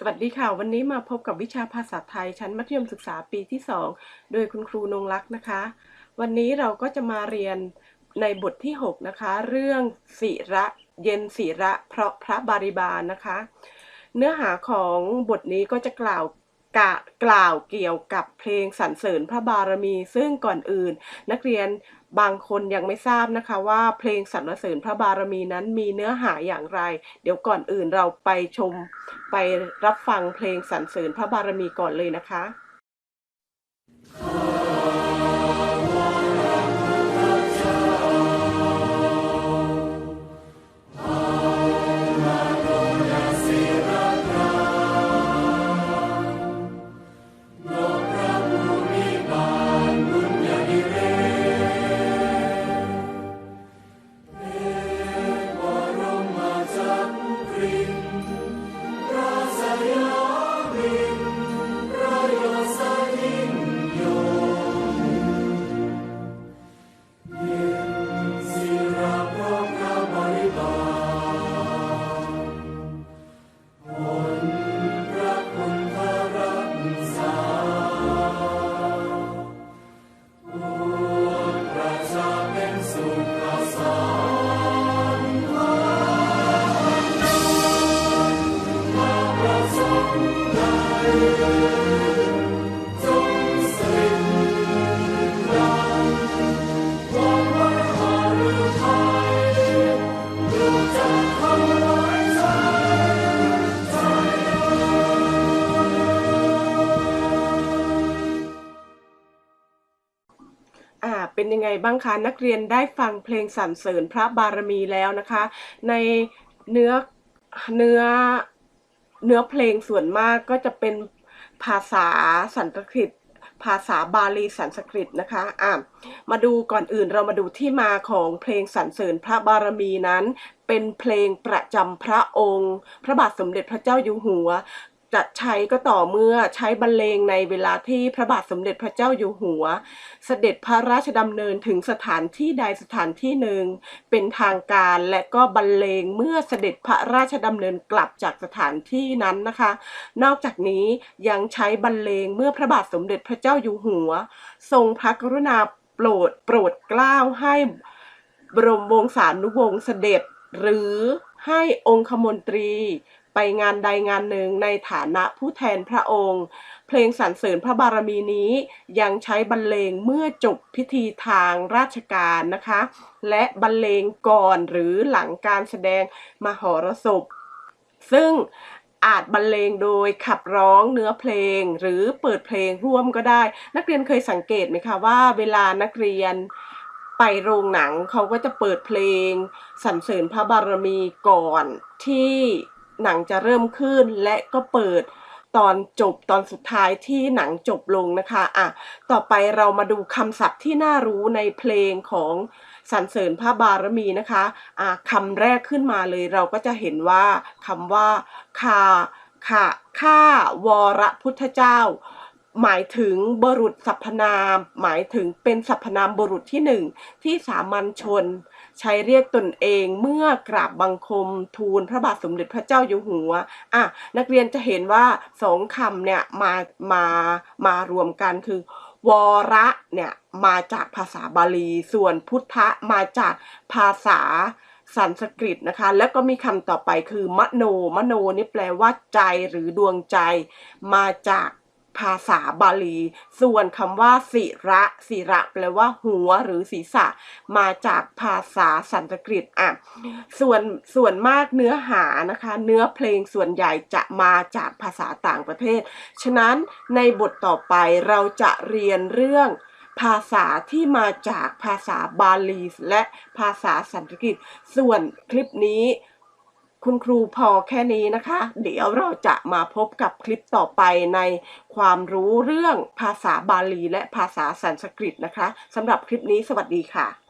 สวัสดีค่ะ วันนี้มาพบกับวิชาภาษาไทยชั้นมัธยมศึกษาปีที่ 2 โดยคุณครูนงรักษ์นะคะ วันนี้เราก็จะมาเรียนในบทที่ 6 นะคะ เรื่องศิระเย็นศิระเพราะพระบาริบาลนะคะ เนื้อหาของบทนี้ก็จะกล่าว กะกล่าวเกี่ยวกับเพลงสรรเสริญพระบารมี ซึ่งก่อนอื่น นักเรียนบางคนยังไม่ทราบนะคะว่าเพลงสรรเสริญพระบารมีนั้นมีเนื้อหาอย่างไร เดี๋ยวก่อนอื่นเราไปชมไปรับฟังเพลงสรรเสริญพระบารมีก่อนเลยนะคะ เป็นยังไงบ้างคะนักเรียนได้ฟังเพลงสรรเสริญพระบารมีแล้วนะคะ ในเนื้อเนื้อเนื้อเพลงส่วนมากก็จะเป็นภาษาสันสกฤตภาษาบาลีสันสกฤตนะคะอ่ามาดูก่อนอื่นเรามาดูที่มาของเพลงสรรเสริญพระบารมีนั้น เป็นเพลงประจำพระองค์ พระบาทสมเด็จพระเจ้าอยู่หัว จะใช้ก็ต่อเมื่อใช้บรรเลงในเวลาที่พระบาทสมเด็จพระเจ้าอยู่หัว เสด็จพระราชดำเนินถึงสถานที่ใดสถานที่หนึ่ง เป็นทางการและก็บรรเลงเมื่อเสด็จพระราชดำเนินกลับจากสถานที่นั้นนะคะ นอกจากนี้ยังใช้บรรเลงเมื่อพระบาทสมเด็จพระเจ้าอยู่หัว ทรงพระกรุณาโปรดโปรดเกล้าให้บรมวงศานุวงศ์เสด็จหรือให้องคมนตรี ไปงานใดงานหนึ่งในฐานะผู้แทนพระองค์ เพลงสรรเสริญพระบารมีนี้ยังใช้บรรเลงเมื่อจบพิธีทางราชการนะคะ และบรรเลงก่อนหรือหลังการแสดงมหรสพ ซึ่งอาจบรรเลงโดยขับร้องเนื้อเพลงหรือเปิดเพลงร่วมก็ได้ นักเรียนเคยสังเกตไหมคะว่าเวลานักเรียนไปโรงหนังเขาก็จะเปิดเพลงสรรเสริญพระบารมีก่อนที่ หนังจะเริ่มขึ้นและก็เปิดตอนจบตอนสุดท้ายที่หนังจบลงนะคะอะต่อไปเรามาดูคำศัพท์ที่น่ารู้ในเพลงของสรรเสริญพระบารมีนะคะอะคำแรกขึ้นมาเลยเราก็จะเห็นว่าคำว่าคาค่ะข้าวรพุทธเจ้า หมายถึงบุรุษสรรพนาม หมายถึงเป็นสรรพนามบุรุษที่หนึ่งที่สามัญชน ใช้เรียกตนเองเมื่อกราบบังคมทูลพระบาทสมเด็จพระเจ้าอยู่หัวอะนักเรียนจะเห็นว่าสองคำเนี่ยมามามารวมกันคือวระเนี่ยมาจากภาษาบาลี ส่วนพุทธะมาจากภาษาสันสกฤตนะคะ แล้วก็มีคำต่อไปคือมโน มโนนี่แปลว่าใจหรือดวงใจ มาจาก ภาษาบาลี ส่วนคำว่าศิระศิระแปลว่าหัวหรือศีรษะ มาจากภาษาสันสกฤตอะส่วนส่วนมากเนื้อหานะคะ เนื้อเพลงส่วนใหญ่จะมาจากภาษาต่างประเทศ ฉะนั้นในบทต่อไปเราจะเรียนเรื่องภาษาที่มาจากภาษาบาลีและภาษาสันสกฤต ส่วนคลิปนี้ คุณครูพอแค่นี้นะคะ เดี๋ยวเราจะมาพบกับคลิปต่อไปในความรู้เรื่องภาษาบาลีและภาษาสันสกฤตนะคะสำหรับคลิปนี้สวัสดีค่ะ